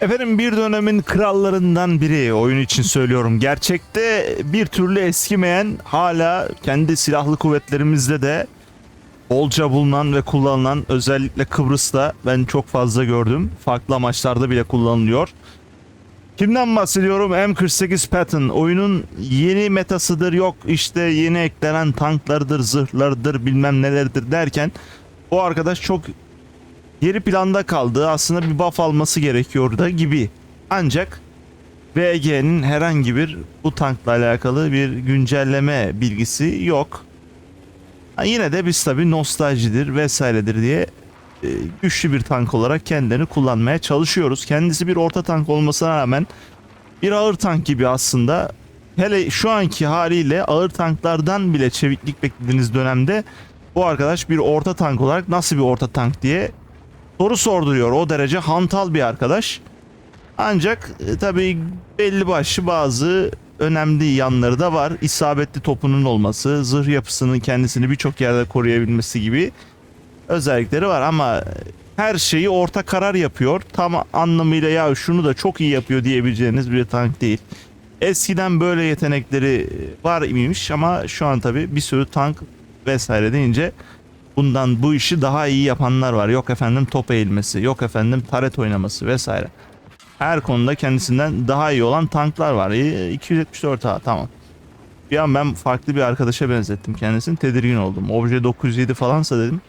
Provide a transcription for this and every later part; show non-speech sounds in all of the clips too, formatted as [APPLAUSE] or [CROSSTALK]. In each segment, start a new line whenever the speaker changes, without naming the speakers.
Efendim bir dönemin krallarından biri oyun için söylüyorum. Gerçekte bir türlü eskimeyen hala kendi silahlı kuvvetlerimizde de bolca bulunan ve kullanılan özellikle Kıbrıs'ta ben çok fazla gördüm. Farklı amaçlarda bile kullanılıyor. Kimden bahsediyorum? M48 Patton. Oyunun yeni metasıdır yok işte yeni eklenen tanklardır, zırhlardır bilmem nelerdir derken o arkadaş çok geri planda kaldı. Aslında bir buff alması gerekiyor da gibi. Ancak VG'nin herhangi bir bu tankla alakalı bir güncelleme bilgisi yok. Ha, yine de biz tabi nostaljidir vesairedir diye e, güçlü bir tank olarak kendilerini kullanmaya çalışıyoruz. Kendisi bir orta tank olmasına rağmen bir ağır tank gibi aslında. Hele şu anki haliyle ağır tanklardan bile çeviklik beklediğiniz dönemde bu arkadaş bir orta tank olarak nasıl bir orta tank diye soru sorduruyor. O derece hantal bir arkadaş. Ancak e, tabii belli başlı bazı önemli yanları da var. İsabetli topunun olması, zırh yapısının kendisini birçok yerde koruyabilmesi gibi özellikleri var ama her şeyi orta karar yapıyor. Tam anlamıyla ya şunu da çok iyi yapıyor diyebileceğiniz bir tank değil. Eskiden böyle yetenekleri var imiş ama şu an tabii bir sürü tank vesaire deyince bundan bu işi daha iyi yapanlar var. Yok efendim top eğilmesi, yok efendim taret oynaması vesaire. Her konuda kendisinden daha iyi olan tanklar var. Ee, 274 ha tamam. Bir an ben farklı bir arkadaşa benzettim kendisini. Tedirgin oldum. Obje 907 falansa dedim.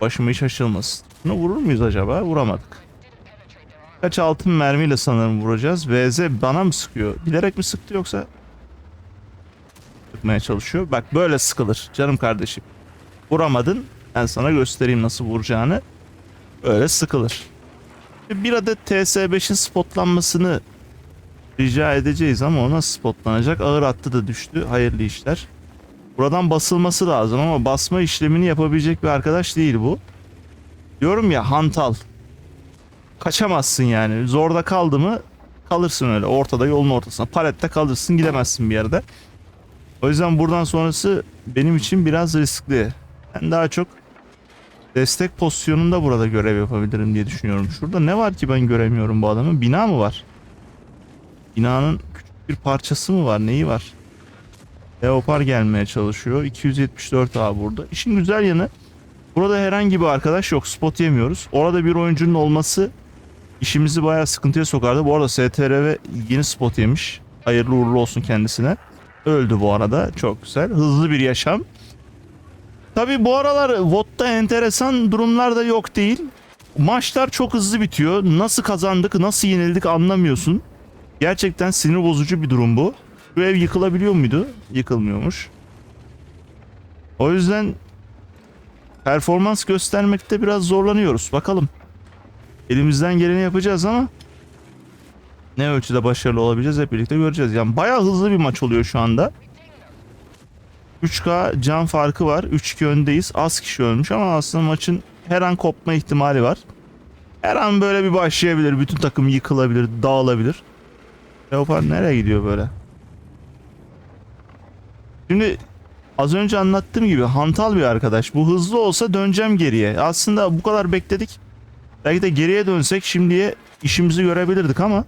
Başıma iş açılmasın. Bunu vurur muyuz acaba? Vuramadık. Kaç altın mermiyle sanırım vuracağız. VZ bana mı sıkıyor? Bilerek mi sıktı yoksa? Sıkmaya çalışıyor. Bak böyle sıkılır canım kardeşim. Vuramadın. Ben sana göstereyim nasıl vuracağını. Öyle sıkılır. Bir adet TS5'in spotlanmasını rica edeceğiz ama o nasıl spotlanacak? Ağır attı da düştü. Hayırlı işler. Buradan basılması lazım ama basma işlemini yapabilecek bir arkadaş değil bu. Diyorum ya hantal. Kaçamazsın yani. Zorda kaldı mı kalırsın öyle ortada yolun ortasına. Palette kalırsın gidemezsin bir yerde. O yüzden buradan sonrası benim için biraz riskli. Ben daha çok destek pozisyonunda burada görev yapabilirim diye düşünüyorum. Şurada ne var ki ben göremiyorum bu adamın? Bina mı var? Binanın küçük bir parçası mı var? Neyi var? Leopar gelmeye çalışıyor. 274 A burada. İşin güzel yanı burada herhangi bir arkadaş yok. Spot yemiyoruz. Orada bir oyuncunun olması işimizi bayağı sıkıntıya sokardı. Bu arada STRV yeni spot yemiş. Hayırlı uğurlu olsun kendisine. Öldü bu arada. Çok güzel. Hızlı bir yaşam. Tabi bu aralar VOD'da enteresan durumlar da yok değil. Maçlar çok hızlı bitiyor. Nasıl kazandık, nasıl yenildik anlamıyorsun. Gerçekten sinir bozucu bir durum bu. Bu ev yıkılabiliyor muydu? Yıkılmıyormuş. O yüzden performans göstermekte biraz zorlanıyoruz. Bakalım. Elimizden geleni yapacağız ama ne ölçüde başarılı olabileceğiz hep birlikte göreceğiz. Yani bayağı hızlı bir maç oluyor şu anda. 3K can farkı var. 3-2 öndeyiz. Az kişi ölmüş ama aslında maçın her an kopma ihtimali var. Her an böyle bir başlayabilir. Bütün takım yıkılabilir, dağılabilir. Leopard nereye gidiyor böyle? Şimdi az önce anlattığım gibi hantal bir arkadaş. Bu hızlı olsa döneceğim geriye. Aslında bu kadar bekledik. Belki de geriye dönsek şimdiye işimizi görebilirdik ama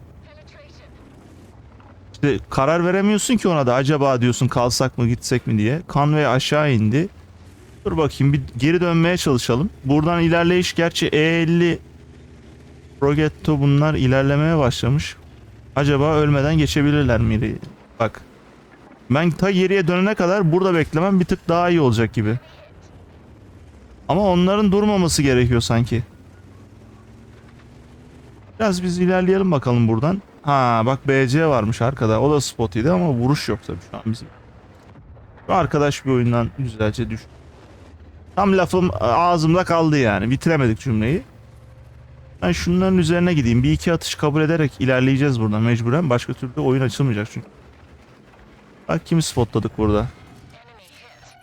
işte karar veremiyorsun ki ona da acaba diyorsun kalsak mı gitsek mi diye. Conway aşağı indi. Dur bakayım bir geri dönmeye çalışalım. Buradan ilerleyiş gerçi E50 Progetto bunlar ilerlemeye başlamış. Acaba ölmeden geçebilirler miydi? Bak. Ben ta geriye dönene kadar burada beklemem bir tık daha iyi olacak gibi. Ama onların durmaması gerekiyor sanki. Biraz biz ilerleyelim bakalım buradan. Ha bak BC varmış arkada. O da spotiydi ama vuruş yok tabii şu an bizim. Şu arkadaş bir oyundan güzelce düştü. Tam lafım ağzımda kaldı yani. Bitiremedik cümleyi. Ben şunların üzerine gideyim. Bir iki atış kabul ederek ilerleyeceğiz buradan mecburen. Başka türlü oyun açılmayacak çünkü. Bak kimi spotladık burada.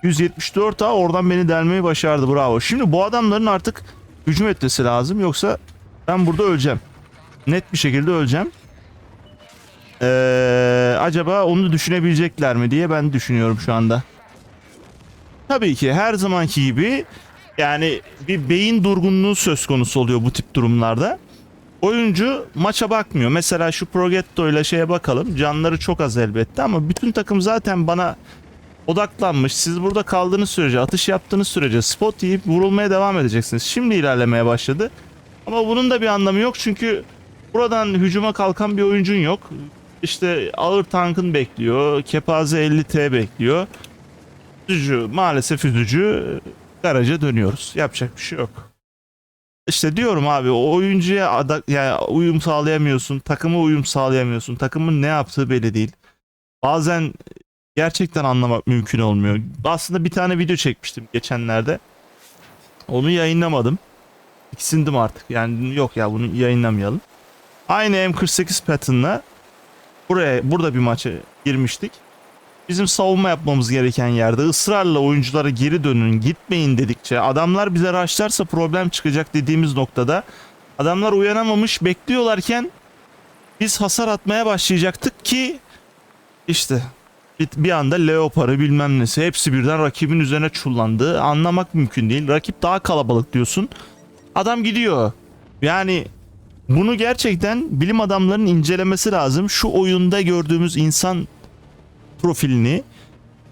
174 A oradan beni delmeyi başardı. Bravo. Şimdi bu adamların artık hücum etmesi lazım. Yoksa ben burada öleceğim. Net bir şekilde öleceğim. Ee, acaba onu düşünebilecekler mi diye ben düşünüyorum şu anda. Tabii ki her zamanki gibi yani bir beyin durgunluğu söz konusu oluyor bu tip durumlarda. oyuncu maça bakmıyor. Mesela şu Progetto ile şeye bakalım. Canları çok az elbette ama bütün takım zaten bana odaklanmış. Siz burada kaldığınız sürece, atış yaptığınız sürece spot yiyip vurulmaya devam edeceksiniz. Şimdi ilerlemeye başladı. Ama bunun da bir anlamı yok çünkü buradan hücuma kalkan bir oyuncun yok. İşte ağır tankın bekliyor. Kepaze 50T bekliyor. Üzücü, maalesef üzücü. Garaja dönüyoruz. Yapacak bir şey yok. İşte diyorum abi o oyuncuya ada, yani uyum sağlayamıyorsun. Takıma uyum sağlayamıyorsun. Takımın ne yaptığı belli değil. Bazen gerçekten anlamak mümkün olmuyor. Aslında bir tane video çekmiştim geçenlerde. Onu yayınlamadım. İksindim artık. Yani yok ya bunu yayınlamayalım. Aynı M48 pattern'la buraya burada bir maça girmiştik. Bizim savunma yapmamız gereken yerde ısrarla oyunculara geri dönün, gitmeyin dedikçe adamlar bize raşlarsa problem çıkacak dediğimiz noktada adamlar uyanamamış bekliyorlarken biz hasar atmaya başlayacaktık ki işte bir, anda Leopard'ı bilmem nesi hepsi birden rakibin üzerine çullandı. Anlamak mümkün değil. Rakip daha kalabalık diyorsun. Adam gidiyor. Yani bunu gerçekten bilim adamlarının incelemesi lazım. Şu oyunda gördüğümüz insan profilini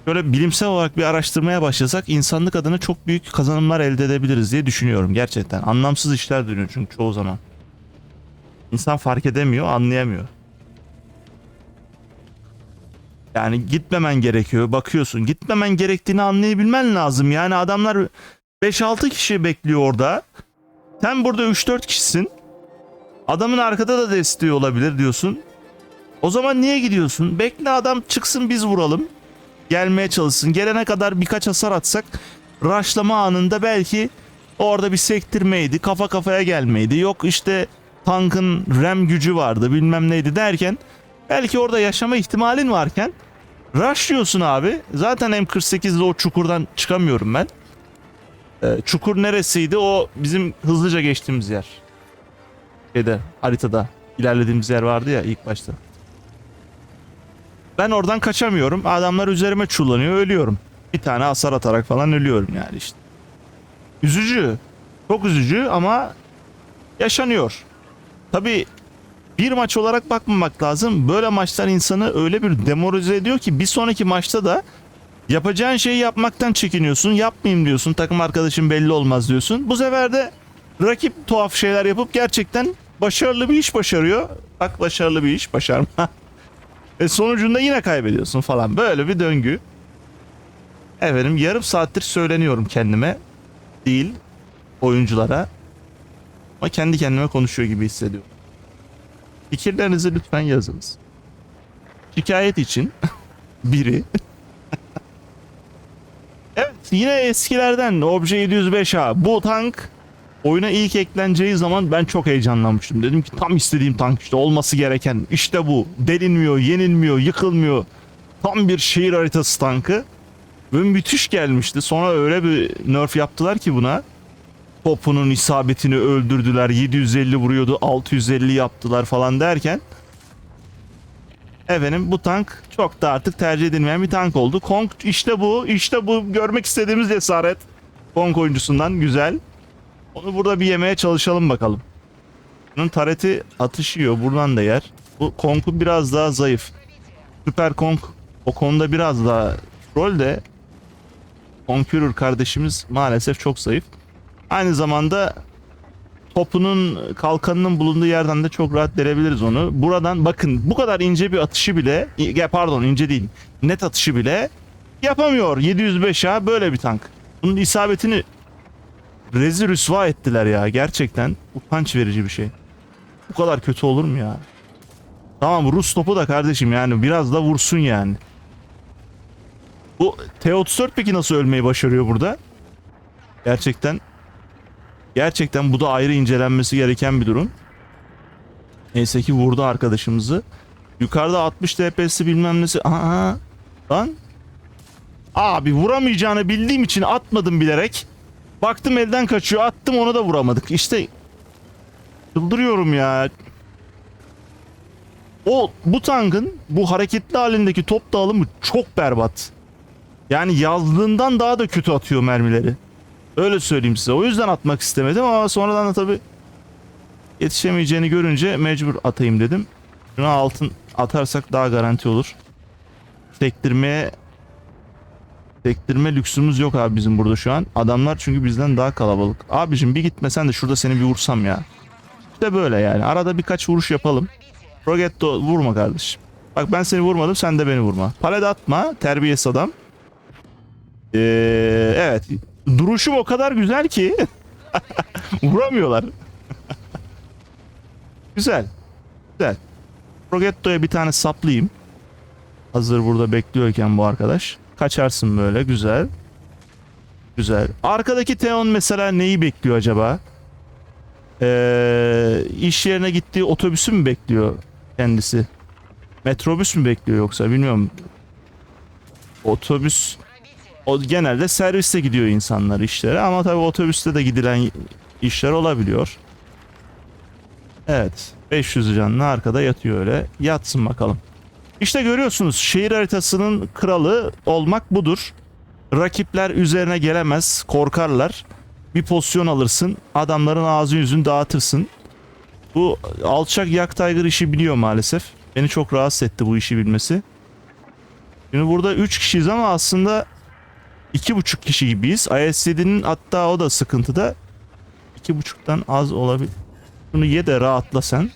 böyle bilimsel olarak bir araştırmaya başlasak insanlık adına çok büyük kazanımlar elde edebiliriz diye düşünüyorum gerçekten. Anlamsız işler dönüyor çünkü çoğu zaman. İnsan fark edemiyor, anlayamıyor. Yani gitmemen gerekiyor. Bakıyorsun. Gitmemen gerektiğini anlayabilmen lazım. Yani adamlar 5-6 kişi bekliyor orada. Sen burada 3-4 kişisin. Adamın arkada da desteği olabilir diyorsun. O zaman niye gidiyorsun? Bekle adam çıksın biz vuralım. Gelmeye çalışsın. Gelene kadar birkaç hasar atsak raşlama anında belki orada bir sektirmeydi. Kafa kafaya gelmeydi. Yok işte tankın rem gücü vardı bilmem neydi derken belki orada yaşama ihtimalin varken rushlıyorsun abi. Zaten M48'de o çukurdan çıkamıyorum ben. Ee, çukur neresiydi? O bizim hızlıca geçtiğimiz yer. Şeyde haritada ilerlediğimiz yer vardı ya ilk başta. Ben oradan kaçamıyorum. Adamlar üzerime çullanıyor, ölüyorum. Bir tane hasar atarak falan ölüyorum yani işte. Üzücü. Çok üzücü ama yaşanıyor. Tabi bir maç olarak bakmamak lazım. Böyle maçlar insanı öyle bir demoralize ediyor ki bir sonraki maçta da yapacağın şeyi yapmaktan çekiniyorsun. Yapmayayım diyorsun. Takım arkadaşın belli olmaz diyorsun. Bu sefer de rakip tuhaf şeyler yapıp gerçekten başarılı bir iş başarıyor. Bak başarılı bir iş başarma. Ve [LAUGHS] sonucunda yine kaybediyorsun falan. Böyle bir döngü. Efendim yarım saattir söyleniyorum kendime. Değil oyunculara. Ama kendi kendime konuşuyor gibi hissediyorum. Fikirlerinizi lütfen yazınız. Şikayet için [LAUGHS] biri. [LAUGHS] evet yine eskilerden Obje 705A. Bu tank oyuna ilk ekleneceği zaman ben çok heyecanlanmıştım. Dedim ki tam istediğim tank işte olması gereken işte bu. Delinmiyor, yenilmiyor, yıkılmıyor. Tam bir şehir haritası tankı. Ve müthiş gelmişti. Sonra öyle bir nerf yaptılar ki buna. Topunun isabetini öldürdüler. 750 vuruyordu. 650 yaptılar falan derken. Efendim bu tank çok da artık tercih edilmeyen bir tank oldu. Kong işte bu. işte bu. Görmek istediğimiz cesaret. Kong oyuncusundan güzel. Onu burada bir yemeye çalışalım bakalım. Bunun tareti atışıyor. Buradan da yer. Bu Kong'u biraz daha zayıf. Süper Kong o konuda biraz daha rol de Conqueror kardeşimiz maalesef çok zayıf. Aynı zamanda topunun kalkanının bulunduğu yerden de çok rahat denebiliriz onu. Buradan bakın bu kadar ince bir atışı bile pardon ince değil net atışı bile yapamıyor 705 ha böyle bir tank. Bunun isabetini rezil rüsva ettiler ya gerçekten utanç verici bir şey. Bu kadar kötü olur mu ya? Tamam Rus topu da kardeşim yani biraz da vursun yani. Bu T-34 peki nasıl ölmeyi başarıyor burada? Gerçekten Gerçekten bu da ayrı incelenmesi gereken bir durum. Neyse ki vurdu arkadaşımızı. Yukarıda 60 DPS'i bilmem nesi. Aa, lan. Abi vuramayacağını bildiğim için atmadım bilerek. Baktım elden kaçıyor. Attım ona da vuramadık. İşte çıldırıyorum ya. O bu tankın bu hareketli halindeki top dağılımı çok berbat. Yani yazdığından daha da kötü atıyor mermileri. Öyle söyleyeyim size. O yüzden atmak istemedim ama sonradan da tabi Yetişemeyeceğini görünce mecbur atayım dedim. Şuna altın atarsak daha garanti olur. Sektirmeye sektirme lüksümüz yok abi bizim burada şu an. Adamlar çünkü bizden daha kalabalık. Abicim bir gitmesen de şurada seni bir vursam ya. İşte böyle yani. Arada birkaç vuruş yapalım. Rogetto vurma kardeşim. Bak ben seni vurmadım sen de beni vurma. Palet atma terbiyesiz adam. Ee, evet. Duruşum o kadar güzel ki. [LAUGHS] Vuramıyorlar. [LAUGHS] güzel. Güzel. Rogetto'ya bir tane saplayayım. Hazır burada bekliyorken bu arkadaş. Kaçarsın böyle güzel. Güzel. Arkadaki Theon mesela neyi bekliyor acaba? Ee, iş yerine gittiği otobüsü mü bekliyor kendisi? Metrobüs mü bekliyor yoksa bilmiyorum. Otobüs o genelde serviste gidiyor insanlar işlere ama tabii otobüste de gidilen işler olabiliyor. Evet. 500 canlı arkada yatıyor öyle. Yatsın bakalım. İşte görüyorsunuz şehir haritasının kralı olmak budur. Rakipler üzerine gelemez, korkarlar. Bir pozisyon alırsın, adamların ağzı yüzünü dağıtırsın. Bu alçak yak Tiger işi biliyor maalesef. Beni çok rahatsız etti bu işi bilmesi. Şimdi burada 3 kişiyiz ama aslında 2,5 kişi gibiyiz. ISCD'nin hatta o da sıkıntıda. 2,5'tan az olabilir. Bunu ye de rahatla sen.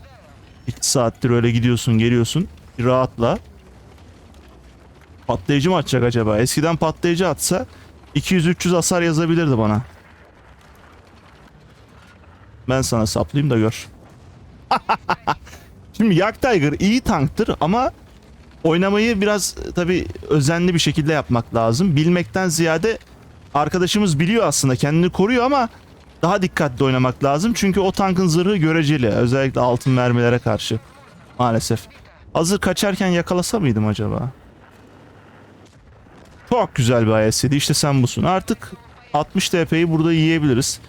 2 saattir öyle gidiyorsun geliyorsun. Bir rahatla. Patlayıcı mı atacak acaba? Eskiden patlayıcı atsa 200-300 hasar yazabilirdi bana. Ben sana saplayayım da gör. [LAUGHS] Şimdi Yak Tiger iyi tanktır ama oynamayı biraz tabi özenli bir şekilde yapmak lazım. Bilmekten ziyade arkadaşımız biliyor aslında kendini koruyor ama daha dikkatli oynamak lazım. Çünkü o tankın zırhı göreceli. Özellikle altın mermilere karşı. Maalesef. Hazır kaçarken yakalasa mıydım acaba? Çok güzel bir ISCD. İşte sen busun. Artık 60 TP'yi burada yiyebiliriz.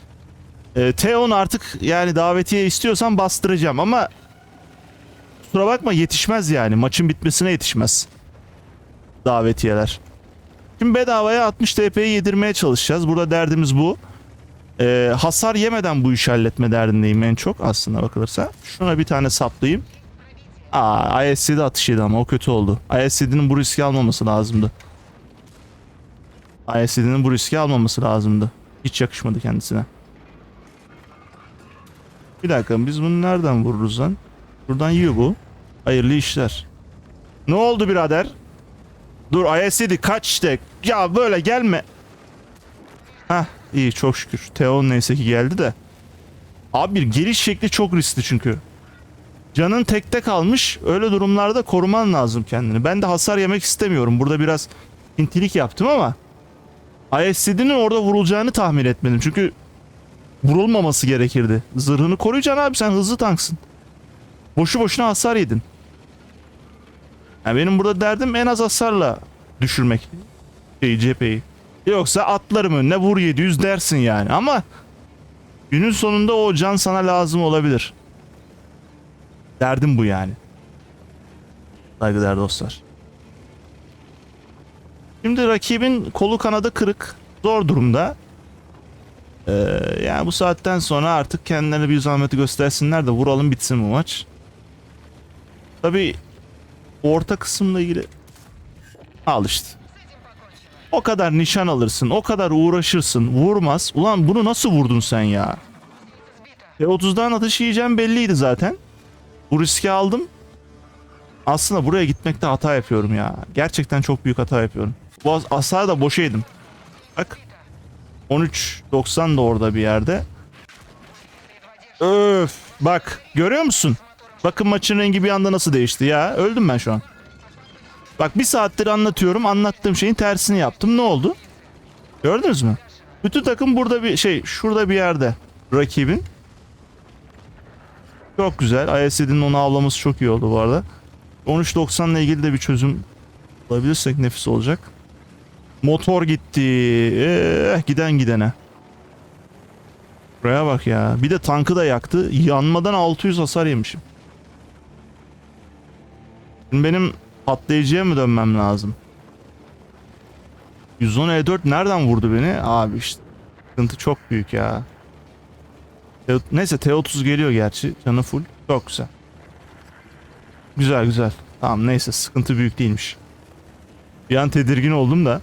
Ee, Teon artık yani davetiye istiyorsan bastıracağım ama kusura bakma yetişmez yani. Maçın bitmesine yetişmez. Davetiyeler. Şimdi bedavaya 60 TP'yi yedirmeye çalışacağız. Burada derdimiz bu. Ee, hasar yemeden bu işi halletme derdindeyim en çok aslında bakılırsa. Şuna bir tane saplayayım. Aa ISC'de atışıydı ama o kötü oldu. ISC'nin bu riski almaması lazımdı. ISC'nin bu riski almaması lazımdı. Hiç yakışmadı kendisine. Bir dakika biz bunu nereden vururuz lan? Buradan yiyor bu. Hayırlı işler. Ne oldu birader? Dur ISCD kaç işte. Ya böyle gelme. Hah iyi çok şükür. Teon neyse ki geldi de. Abi bir geliş şekli çok riskli çünkü. Canın tekte kalmış. Öyle durumlarda koruman lazım kendini. Ben de hasar yemek istemiyorum. Burada biraz intilik yaptım ama ISCD'nin orada vurulacağını tahmin etmedim. Çünkü vurulmaması gerekirdi. Zırhını koruyacaksın abi sen hızlı tanksın. Boşu boşuna hasar yedin. Yani benim burada derdim en az hasarla düşürmek. Şey, cepheyi. Yoksa atlarım önüne vur 700 dersin yani ama günün sonunda o can sana lazım olabilir. Derdim bu yani. Saygıdeğer dostlar. Şimdi rakibin kolu kanadı kırık. Zor durumda. Ee, yani bu saatten sonra artık kendilerine bir zahmeti göstersinler de vuralım bitsin bu maç. Tabi orta kısımla ilgili al işte. O kadar nişan alırsın, o kadar uğraşırsın, vurmaz. Ulan bunu nasıl vurdun sen ya? E 30'dan atış yiyeceğim belliydi zaten. Bu riski aldım. Aslında buraya gitmekte hata yapıyorum ya. Gerçekten çok büyük hata yapıyorum. Bu as- hasar da boşa yedim. Bak. 13.90 da orada bir yerde. Öf. Bak. Görüyor musun? Bakın maçın rengi bir anda nasıl değişti ya. Öldüm ben şu an. Bak bir saattir anlatıyorum. Anlattığım şeyin tersini yaptım. Ne oldu? Gördünüz mü? Bütün takım burada bir şey şurada bir yerde rakibin. Çok güzel. ISD'nin onu avlaması çok iyi oldu bu arada. 13.90 ile ilgili de bir çözüm bulabilirsek nefis olacak. Motor gitti. Eh, giden gidene. Buraya bak ya. Bir de tankı da yaktı. Yanmadan 600 hasar yemişim. Şimdi benim patlayıcıya mı dönmem lazım? 110 E4 nereden vurdu beni? Abi işte sıkıntı çok büyük ya. Neyse T30 geliyor gerçi. Canı full. Çok güzel. Güzel güzel. Tamam neyse sıkıntı büyük değilmiş. Bir an tedirgin oldum da.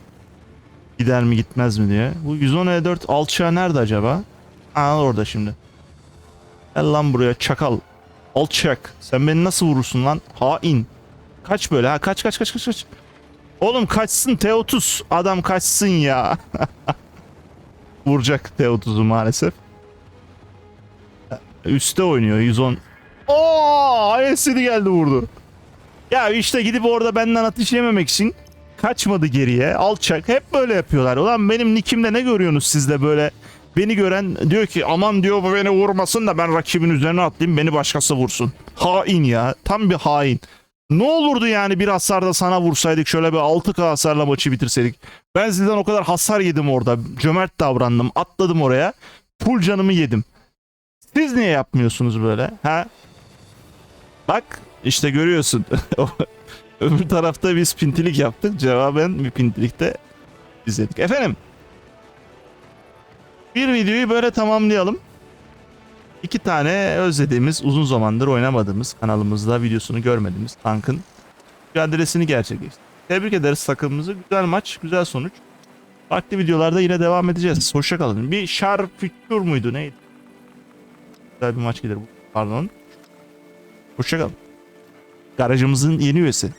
Gider mi gitmez mi diye. Bu 110 E4 alçağı nerede acaba? Aa orada şimdi. Gel lan buraya çakal. Alçak. Sen beni nasıl vurursun lan? Hain. Kaç böyle ha? Kaç kaç kaç kaç kaç. Oğlum kaçsın T30. Adam kaçsın ya. [LAUGHS] Vuracak T30'u maalesef. Üste oynuyor 110. Oo, IS'li geldi vurdu. Ya işte gidip orada benden atış yememek için kaçmadı geriye. Alçak. Hep böyle yapıyorlar. Ulan benim nickimde ne görüyorsunuz siz de böyle beni gören diyor ki aman diyor bu beni vurmasın da ben rakibin üzerine atlayayım beni başkası vursun. Hain ya. Tam bir hain. Ne olurdu yani bir hasarda sana vursaydık şöyle bir 6K hasarla maçı bitirseydik. Ben sizden o kadar hasar yedim orada. Cömert davrandım. Atladım oraya. Full canımı yedim. Siz niye yapmıyorsunuz böyle? Ha? Bak işte görüyorsun. [LAUGHS] Öbür tarafta biz pintilik yaptık. Cevaben bir pintilikte izledik. Efendim. Bir videoyu böyle tamamlayalım. İki tane özlediğimiz, uzun zamandır oynamadığımız, kanalımızda videosunu görmediğimiz tankın mücadelesini gerçekleştirdik. Tebrik ederiz takımımızı. Güzel maç, güzel sonuç. Farklı videolarda yine devam edeceğiz. Hoşçakalın. Bir şar fikür muydu neydi? Güzel bir maç gelir. Pardon. Hoşçakalın. Garajımızın yeni üyesi.